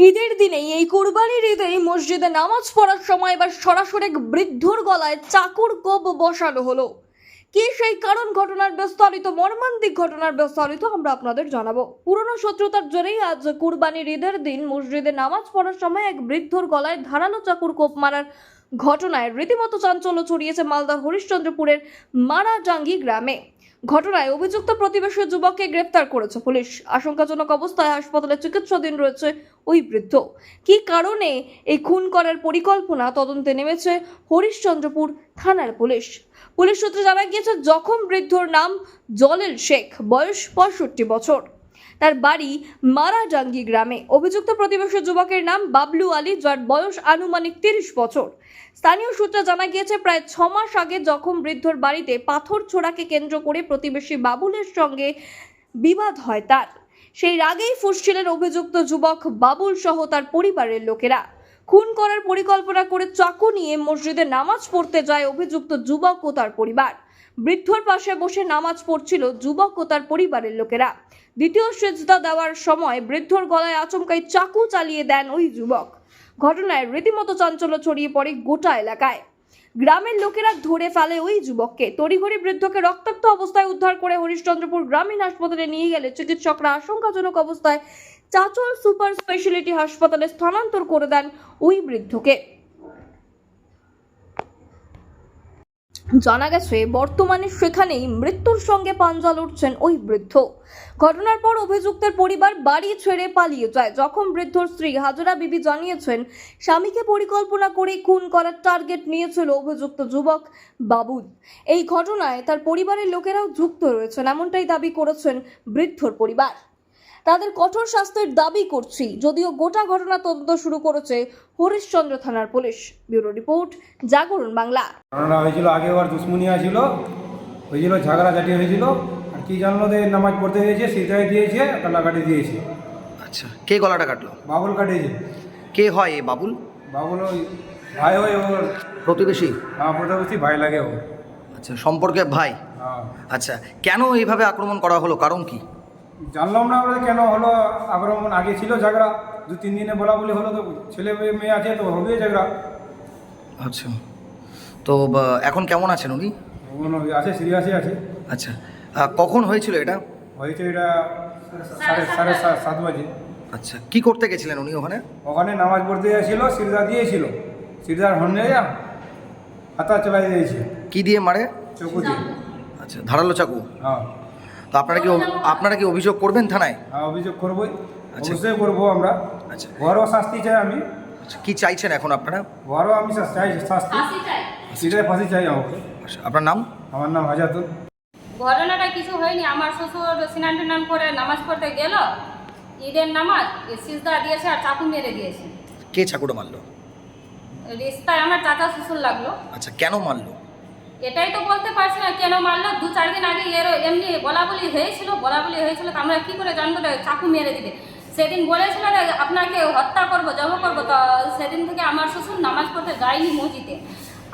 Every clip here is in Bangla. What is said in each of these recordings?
ঈদের দিনেই এই কোরবানির এই মসজিদে নামাজ পড়ার সময় এবার সরাসরি এক বৃদ্ধর গলায় চাকুর কোপ বসানো হলো। কি সেই কারণ ঘটনার বিস্তারিত, মর্মান্তিক ঘটনার বিস্তারিত আমরা আপনাদের জানাব। পুরনো শত্রুতার জোরেই আজ কুরবানির ঈদের দিন মসজিদে নামাজ পড়ার সময় এক বৃদ্ধর গলায় ধারালো চাকুর কোপ মারার ঘটনায় রীতিমতো চাঞ্চল্য ছড়িয়েছে মালদার হরিশ্চন্দ্রপুরের মারাডাঙ্গি গ্রামে। ঘটনায় অভিযুক্ত প্রতিবেশী যুবককে গ্রেফতার করেছে পুলিশ। আশঙ্কাজনক অবস্থায় হাসপাতালে চিকিৎসাধীন রয়েছে ওই বৃদ্ধ। কী কারণে এই খুন করার পরিকল্পনা তদন্তে নেমেছে হরিশ্চন্দ্রপুর থানার পুলিশ। পুলিশ সূত্রে জানা গিয়েছে, জখম বৃদ্ধর নাম জলেল শেখ, বয়স পঁয়ষট্টি বছর। তার বাড়ি মারাজাঙ্গি গ্রামে। অভিযুক্ত প্রতিবেশী যুবকের নাম বাবলু আলী, যার বয়স আনুমানিক তিরিশ বছর। স্থানীয় সূত্রে জানা গিয়েছে, প্রায় ছ মাস আগে জখম বৃদ্ধর বাড়িতে পাথর ছোড়াকে কেন্দ্র করে প্রতিবেশী বাবুলের সঙ্গে বিবাদ হয় তার। সেই রাগেই ফুসছিলেন অভিযুক্ত যুবক বাবুল সহ তার পরিবারের লোকেরা। খুন করার পরিকল্পনা করে চাকু নিয়ে মসজিদে নামাজ পড়তে যায় অভিযুক্ত যুবক ও তার পরিবার। বৃদ্ধর পাশে বসে নামাজ পড়ছিল যুবক ও তার পরিবারের লোকেরা। দ্বিতীয় সেজদা দেওয়ার সময় বৃদ্ধর গলায় আচমকাই চাকু চালিয়ে দেন ওই যুবক। ঘটনায় রীতিমতো চাঞ্চল্য ছড়িয়ে পড়ে গোটা এলাকায়। গ্রামের লোকেরা ধরে ফেলে ওই যুবককে। তড়িঘড়ি বৃদ্ধকে রক্তাক্ত অবস্থায় উদ্ধার করে হরিশ্চন্দ্রপুর গ্রামীণ হাসপাতালে নিয়ে গেলে চিকিৎসকরা আশঙ্কাজনক অবস্থায় চাচল সুপার স্পেশালিটি হাসপাতালে স্থানান্তর করে দেন ওই বৃদ্ধকে। জানা গেছে, বর্তমানে সেখানেই মৃত্যুর সঙ্গে পাঞ্জা লড়ছেন ওই বৃদ্ধ। ঘটনার পর অভিযুক্তের পরিবার বাড়ি ছেড়ে পালিয়ে যায়। যখন বৃদ্ধর স্ত্রী হাজরা বিবি জানিয়েছেন, স্বামীকে পরিকল্পনা করে খুন করার টার্গেট নিয়েছিল অভিযুক্ত যুবক বাবুল এই ঘটনায় তার পরিবারের লোকেরাও যুক্ত রয়েছেন, এমনটাই দাবি করেছেন বৃদ্ধর পরিবার। তাদের কঠোর শাস্তির দাবি করছি। যদিও গোটা ঘটনা তদন্ত শুরু করেছে হরিশচন্দ্র থানার পুলিশ। ব্যুরো রিপোর্ট জাগরণ বাংলা। ঘটনা হয়েছিল আগে ওর দুশ্মনিয়া ছিল হয়েছিল ঝগড়াঝাটি হয়েছিল। আর কি জানলো যে নামাজ পড়তে দিয়েছে সিদ্ধায় দিয়েছে কান্নাকাটি দিয়েছে। আচ্ছা কে গলাটা কাটলো? বাবুল কাটিয়েছে। কে হয় এ বাবুল? বাবুল ওই ভাই ওই ওর। প্রতিবেশী? আমার প্রতিবেশী ভাই লাগে ও আচ্ছা সম্পর্কে ভাই? হ্যাঁ। আচ্ছা কেন এইভাবে আক্রমণ করা হলো? কারণ কি? জানলাম না আমরা কেন হলো আক্রমণ আগে ছিল ঝগড়া দু তিন দিনে বলা বলি হলো তো ছেলে মেয়ে- আছে তো হবে ঝগড়া। আচ্ছা। তো এখন কেমন আছেন উনি আছে সিরিয়াসই আছে। আচ্ছা। কখন হয়েছিল এটা? হয়েছে এটা সাড়ে সাড়ে সাত বাজে। আচ্ছা। কি করতে গেছিলেন উনি ওখানে? ওখানে নামাজ পড়তে গিয়েছিল সিরদা দিয়েছিল। সিরদার হন্যে হাতা চালাই দিয়েছে। কি দিয়ে মারে? চকু দিয়ে। আচ্ছা ধারালো চাকু? হ্যাঁ। তো আপনারা কি অভি- আপনারা কি অভিযোগ করবেন থানায়? হ্যাঁ অভিযোগ করবোই। আচ্ছা। অবশ্যই করব আমরা। আচ্ছা। ঘরও শাস্তি চাই আমি। আচ্ছা কি চাইছেন এখন আপনারা? ঘরও আমি চাই শাস্তি। সেটাই ফাঁসি চাই আমাকে। আচ্ছা, আপনার নাম? আমার নাম হাজাতুল ঘটনাটা কিছু হয়নি। আমার শ্বশুর স্নান টান করে নামাজ পড়তে গেল। ঈদের নামাজ এ সিজদা দিয়েছে আর চাকু মেরে দিয়েছে। কে চাকুটা মারলো? রিস্তায় আমার চাচা শ্বশুর লাগল। আচ্ছা কেন মারলো? এটাই তো বলতে পারছি না কেন মারলো? দু চার দিন আগে এর এমনি বলা বলি হয়েছিল বলা বলি হয়েছিল তো আমরা কি করে জানব? চাকু মেরে দিবে। সেদিন বলেছিল আপনাকে হত্যা করব জব করব তো সেদিন থেকে আমার শ্বশুর নামাজ পড়তে যায়নি মসজিদে।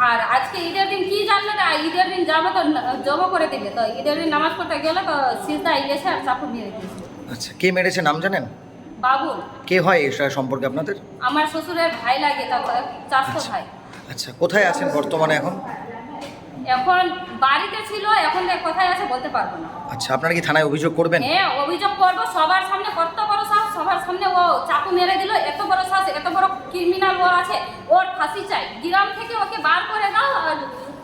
আর আজকে ঈদের দিন কি জানলো? যে ঈদের দিন যাব তো জব করে দিবে। তো ঈদের দিন নামাজ পড়তে গেলে তো সিজদা এসে আর চাকু মেরে দিয়েছে আচ্ছা কে মেরেছে নাম জানেন? বাবুল। কে হয় এর সম্পর্কে আপনাদের? আমার শ্বশুরের ভাই লাগে তার চাষতো ভাই। আচ্ছা কোথায় আছেন বর্তমানে এখন? এখন বাড়িতে ছিল এখন কোথায় আছে বলতে পারব না। আচ্ছা আপনারা কি থানায় অভিযোগ করবেন? হ্যাঁ অভিযোগ করব সবার সামনে কত বড় সাহস সবার সামনে ও চাকু মেরে দিল এত বড় সাহস এত বড় ক্রিমিনাল ও আছে ওর ফাঁসি চাই। গ্রাম থেকে ওকে বার করে দাও আর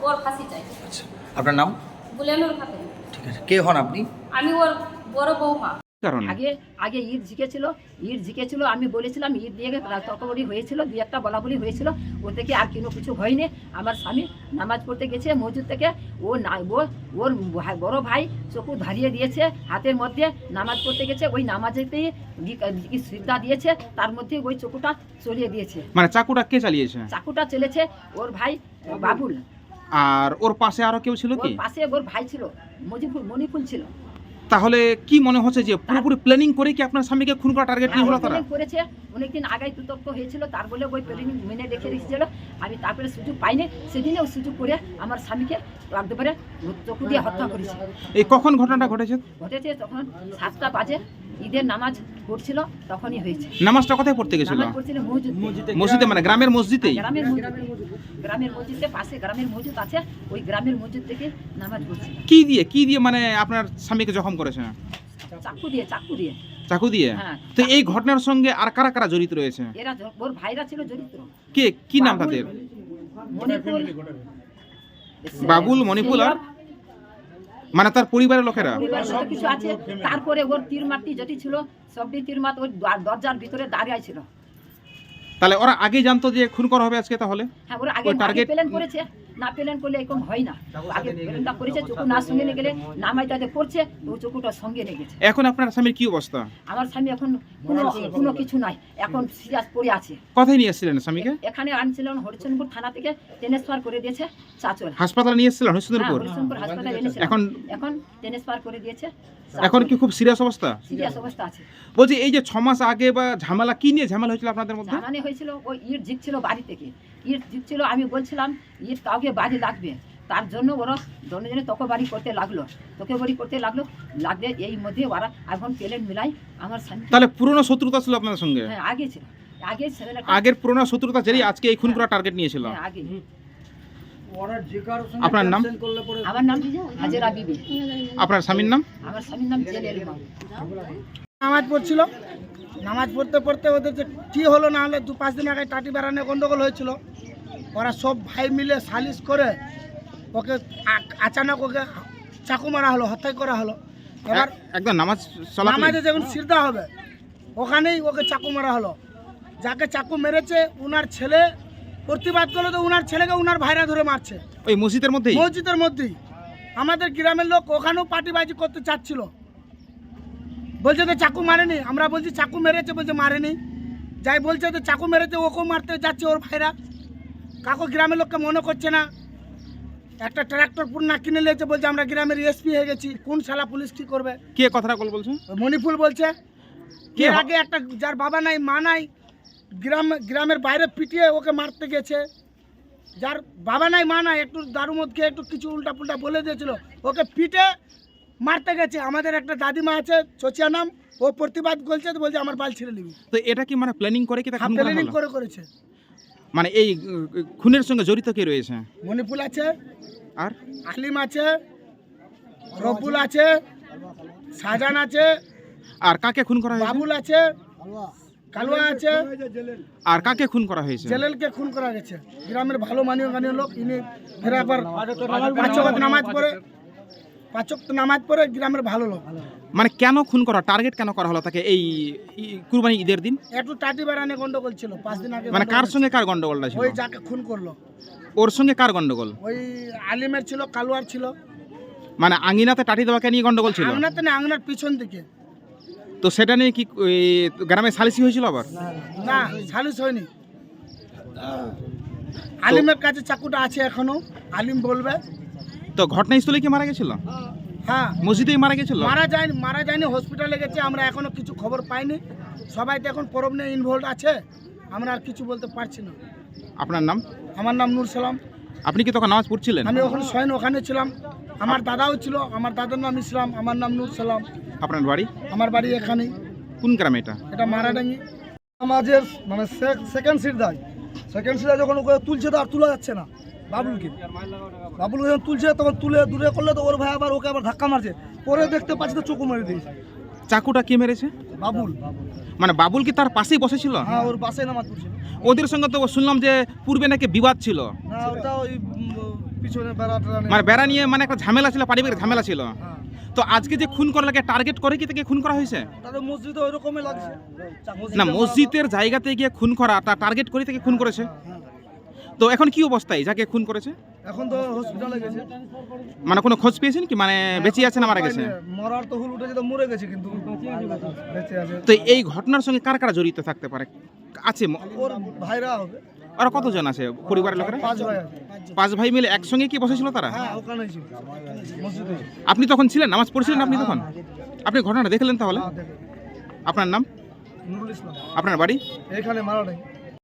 ওর ফাঁসি চাই। আচ্ছা আপনার নাম? বুলেনুর খাতে ঠিক আছে কে হন আপনি? আমি ওর বড় বৌমা। কারণে? আগে আগে ঈদ জিকেছিল ঈদ জিকেছিল আমি বলেছিলাম ঈদ দিয়ে তর্কবড়ি হয়েছিল দুই একটা বলা বলি হয়েছিল ও থেকে আর কোনো কিছু হয়নি। আমার স্বামী নামাজ পড়তে গেছে মসজিদ থেকে ও না ওর বড় ভাই চকু ধারিয়ে দিয়েছে হাতের মধ্যে নামাজ পড়তে গেছে ওই নামাজেতেই শ্রদ্ধা দিয়েছে তার মধ্যে ওই চকুটা চলিয়ে দিয়েছে। মানে চাকুটা কে চালিয়েছে? চাকুটা চলেছে ওর ভাই বাবুল। আর ওর পাশে আরও কেউ ছিল কি? পাশে ওর ভাই ছিল মজিফুল মণিফুল ছিল। তাহলে কি মনে হচ্ছে যে পুরোপুরি প্ল্যানিং করে কি আপনার স্বামীকে খুন করা টার্গেট নিয়ে হলো তারা? প্ল্যানিং করেছে অনেকদিন আগে বিতর্ক হয়েছিল তার বলে ওই প্ল্যানিং মেনে রেখে রেখেছিল আমি তারপরে সুযোগ পাইনি সেদিনে ওই সুযোগ করে আমার স্বামীকে পারে চকু দিয়ে হত্যা করেছে। এই কখন ঘটনাটা ঘটেছে? ঘটেছে তখন সাতটা বাজে ঈদের নামাজ পড়ছিল তখনই হয়েছে। নামাজটা কোথায় পড়তে গেছিল? মসজিদে মানে গ্রামের মসজিদেই? গ্রামের মসজিদ। গ্রামের পাশে গ্রামের মসজিদ আছে ওই গ্রামের মসজিদ থেকে নামাজ পড়ছিল কি দিয়ে কি দিয়ে মানে আপনার স্বামীকে জখম করেছে? চাকু দিয়ে চাকু দিয়ে। চাকু দিয়ে? হ্যাঁ। তো এই ঘটনার সঙ্গে আর কারা কারা জড়িত রয়েছে? এরা ওর ভাইরা ছিল জড়িত। কে কি নাম তাদের? বাবুল মণিপুর আর? মানে তার পরিবারের লোকেরা? কিছু আছে। তারপরে ওর তীর মাটি যেটি ছিল সবটি তীর মাত ওই দর- দরজার ভিতরে দাঁড়িয়ে ছিল। তাহলে ওরা আগে জানতো যে খুন করা হবে আজকে তাহলে? হ্যাঁ ওরা আগে টার্গেট প্ল্যান করেছে। না প্লেন করলে এরকম হয় না। আগে প্লেনটা করেছে চকু না সঙ্গে নিয়ে গেলে নামাইটাতে পড়ছে তো ও চকুটা সঙ্গে নিয়ে গেছে। এখন আপনার স্বামীর কি অবস্থা? আমার স্বামী এখন কোনো কোনো কিছু নাই। এখন সিরিয়াস পড়ে আছে। কোথায় নিয়ে এসেছিলেন স্বামীকে? এখানে আনছিলেন হরিচন্দ্রপুর থানা থেকে ট্রান্সফার করে দিয়েছে চাচল। হাসপাতালে নিয়ে এসেছিলেন হ্যাঁ, হরিশ্চন্দ্রপুর হরিচন্দ্রপুর হাসপাতালে এনেছে এখন এখন ট্রান্সফার করে দিয়েছে। এখন কি খুব সিরিয়াস অবস্থা? সিরিয়াস অবস্থা আছে। বলছি এই যে ছ মাস আগে বা ঝামেলা কি নিয়ে ঝামেলা হয়েছিল আপনাদের মধ্যে? জানানি হয়েছিল ওই ইট জিতছিল বাড়ি থেকে। ইট জিতছিল আমি বলছিলাম ইট কাউকে বাড়ি লাগবে? তার জন্য ওরা জনে তোকে বাড়ি করতে লাগল। তোকে বাড়ি করতে লাগল লাগলে এই মধ্যে ওরা এখন প্লেন মিলাই আমার স্বামী তাহলে পুরনো শত্রুতা ছিল আপনাদের সঙ্গে? হ্যাঁ আগে ছিল। আগে আগের পুরনো শত্রুতা জেরেই আজকে এই খুন করা টার্গেট নিয়েছিল। হ্যাঁ, আগে। আপনার নাম? আমার নাম হাজেরা বিবি। আপনার স্বামীর নাম? আমার স্বামীর নাম জেলের নামাজ পড়ছিল। নামাজ পড়তে পড়তে ওদের যে কী হলো না হলে দু পাঁচ দিন আগে টাটি বেড়ানো গন্ডগোল হয়েছিল। ওরা সব ভাই মিলে সালিশ করে ওকে আচানক ওকে চাকু মারা হলো হত্যা করা হলো। এবার একদম নামাজ নামাজে যখন সিরদা হবে ওখানেই ওকে চাকু মারা হলো। যাকে চাকু মেরেছে উনার ছেলে প্রতিবাদ করল তো উনার ছেলেকে উনার ভাইরা ধরে মারছে। ওই মসজিদের মধ্যেই? মসজিদের মধ্যেই। আমাদের গ্রামের লোক ওখানেও পার্টিবাজি করতে চাচ্ছিল। বলছে তো চাকু মারেনি আমরা বলছি চাকু মেরেছে বলছে মারেনি। যাই বলছে তো চাকু মেরেছে ওকেও মারতে যাচ্ছে ওর ভাইরা। কাকু গ্রামের লোককে মনে করছে না। একটা ট্রাক্টর পুরনা কিনে নিয়েছে বলছে আমরা গ্রামের এসপি হয়ে গেছি। কোন শালা পুলিশ কি করবে? কে কথাটা বল বলছে মণিপুর বলছে কে? আগে একটা যার বাবা নাই মা নাই গ্রাম গ্রামের বাইরে পিটিয়ে ওকে মারতে গেছে। যার বাবা নাই মা নাই একটু দারু মদ খেয়ে একটু কিছু উল্টা পুল্টা বলে দিয়েছিল। ওকে পিটে মারতে গেছে। আমাদের একটা দাদিমা আছে চচিয়া নাম ও প্রতিবাদ বলছে তো বলছে আমার বাল ছেড়ে নিবি। তো এটা কি মানে প্ল্যানিং করে কি প্ল্যানিং করে করেছে। মানে এই খুনের সঙ্গে জড়িত কে রয়েছে? মণিপুর আছে। আর? আলিম আছে। রব্বুল আছে। শাহজাহান আছে। আর কাকে খুন করা হয়েছে? বাবুল আছে। কালুয়া আছে। আর কাকে খুন করা হয়েছে? জেলেলকে খুন করা গেছে। গ্রামের ভালো মানীয় গানীয় লোক ইনি ফের একবার নামাজ পড়ে। পাঁচক নামাজ পড়ে গ্রামের ভালো লোক। মানে কেন খুন করা? টার্গেট কেন করা হলো তাকে এই কুরবানি ঈদের দিন? একটু টাটি বেড়ানে গন্ডগোল ছিল পাঁচ দিন আগে মানে কার সঙ্গে কার গন্ডগোলটা ছিল। ওই যাকে খুন করল। ওর সঙ্গে কার গন্ডগোল? ওই আলিমের ছিল কালুয়ার ছিল। মানে আঙিনাতে টাটি দেওয়াকে নিয়ে গন্ডগোল ছিল? আংনাতে না আংনার পিছন দিকে। তো সেটা নিয়ে কি গ্রামে সালিসি হয়েছিল আবার? না সালিস হয়নি। আলিমের কাছে চাকুটা আছে এখনও আলিম বলবে। তো ঘটনাস্থলে কি মারা গেছিল? হ্যাঁ। মসজিদেই মারা গেছিল? মারা যায়নি মারা যায়নি হসপিটালে গেছে আমরা এখনও কিছু খবর পাইনি। সবাই তো এখন পরব নিয়ে ইনভলভ আছে আমরা আর কিছু বলতে পারছি না। আপনার নাম? আমার নাম নূর সালাম। আপনি কি তখন নামাজ পড়ছিলেন? আমি ওখানে স্বয়ং ওখানে ছিলাম। আমার দাদাও ছিল আমার দাদার নাম ইসলাম আমার নাম নূর সালাম। আপনার বাড়ি? আমার বাড়ি এখানেই। কোন গ্রামে এটা? এটা মারাডাঙ্গি। আমাদের মানে সেকেন্ড সিট দেয়। সেকেন্ড সিটে যখন ওকে তুলছে তো আর তোলা যাচ্ছে না। বাবুলকে। বাবুলকে যখন তুলছে তখন তুলে দূরে করলে তো ওর ভাই আবার ওকে আবার ধাক্কা মারছে। পরে দেখতে পাচ্ছি তো চোখু মেরে দিয়েছে। চাকুটা কে মেরেছে? বাবুল। মানে বাবুল কি তার পাশেই বসেছিল? হ্যাঁ ওর বাসে নামাজ পড়ছিল ওদের সঙ্গে তো শুনলাম যে পূর্বে নাকি বিবাদ ছিল। না ওটা ওই পিছনে বেড়া মানে বেড়া নিয়ে মানে একটা ঝামেলা ছিল পারিবারিক ঝামেলা ছিল। হ্যাঁ। তো আজকে যে খুন করা লাগে টার্গেট করে কি তাকে খুন করা হয়েছে? মসজিদে ওই রকমই লাগছে। না মসজিদের জায়গাতে গিয়ে খুন করা তা টার্গেট করে তাকে খুন করেছে? তো এখন কি অবস্থায়? যাকে খুন করেছে? এখন তো হসপিটালে গেছে। মানে কোনো খোঁজ পেয়েছেন কি? মানে বেঁচে আছে না মারা গেছে? মরার তো হুল উঠেছে তো মরে গেছে কিন্তু। বেঁচে আছে। তো এই ঘটনার সঙ্গে কার কারা জড়িত থাকতে পারে? আছে ওর ভাইরা হবে। ওরা কতজন আছে পরিবারের লোকেরা? পাঁচ ভাই পাঁচ ভাই মিলে একসঙ্গে কি বসেছিল তারা? হ্যাঁ। আপনি তখন ছিলেন? নামাজ পড়ছিলেন আপনি তখন? আপনি ঘটনাটা দেখলেন তাহলে? হ্যাঁ আপনার নাম? নুরুল ইসলাম। আপনার বাড়ি? এখানে মারা